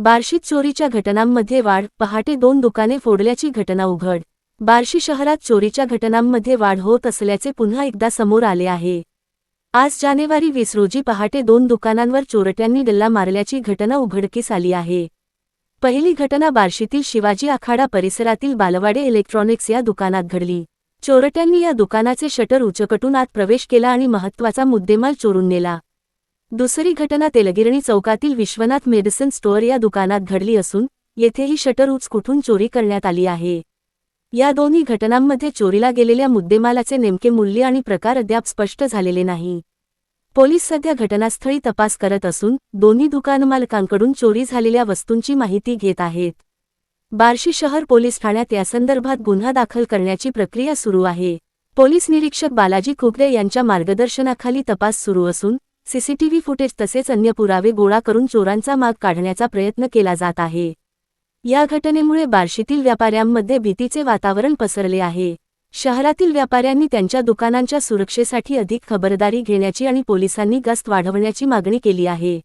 बार्शीत चोरीच्या घटनांमध्ये वाढ पहाटे दोन दुकाने फोडल्याची घटना उघड. बार्शी शहरात चोरीच्या घटनांमध्ये वाढ होत असल्याचे पुन्हा एकदा समोर आले आहे. आज जानेवारी वीस रोजी पहाटे दोन दुकानांवर चोरट्यांनी डल्ला मारल्याची घटना उघडकीस आली आहे. पहिली घटना बार्शीतील शिवाजी आखाडा परिसरातील बालवाडे इलेक्ट्रॉनिक्स या दुकानात घडली. चोरट्यांनी या दुकानाचे शटर उचकटून आत प्रवेश केला आणि महत्त्वाचा मुद्देमाल चोरून नेला. दुसरी घटना तेलगिरणी चौकातील विश्वनाथ मेडिसिन स्टोअर या दुकानात घडली असून येथेही शटर उचकुठून चोरी करण्यात आली आहे. या दोन्ही घटनांमध्ये चोरीला गेलेल्या मुद्देमालाचे नेमके मूल्य आणि प्रकार अद्याप स्पष्ट झालेले नाही. पोलीस सध्या घटनास्थळी तपास करत असून दोन्ही दुकानमालकांकडून चोरी झालेल्या वस्तूंची माहिती घेत आहेत. बार्शी शहर पोलीस ठाण्यात यासंदर्भात गुन्हा दाखल करण्याची प्रक्रिया सुरू आहे. पोलीस निरीक्षक बालाजी खुगरे यांच्या मार्गदर्शनाखाली तपास सुरू असून सीसीटीव्ही फुटेज तसेच अन्य पुरावे गोळा करून चोरांचा माग काढण्याचा प्रयत्न केला जात आहे. या घटनेमुळे बार्शीतील व्यापाऱ्यांमध्ये भीतीचे वातावरण पसरले आहे. शहरातील व्यापाऱ्यांनी त्यांच्या दुकानांच्या सुरक्षेसाठी अधिक खबरदारी घेण्याची आणि पोलिसांनी गस्त वाढवण्याची मागणी केली आहे.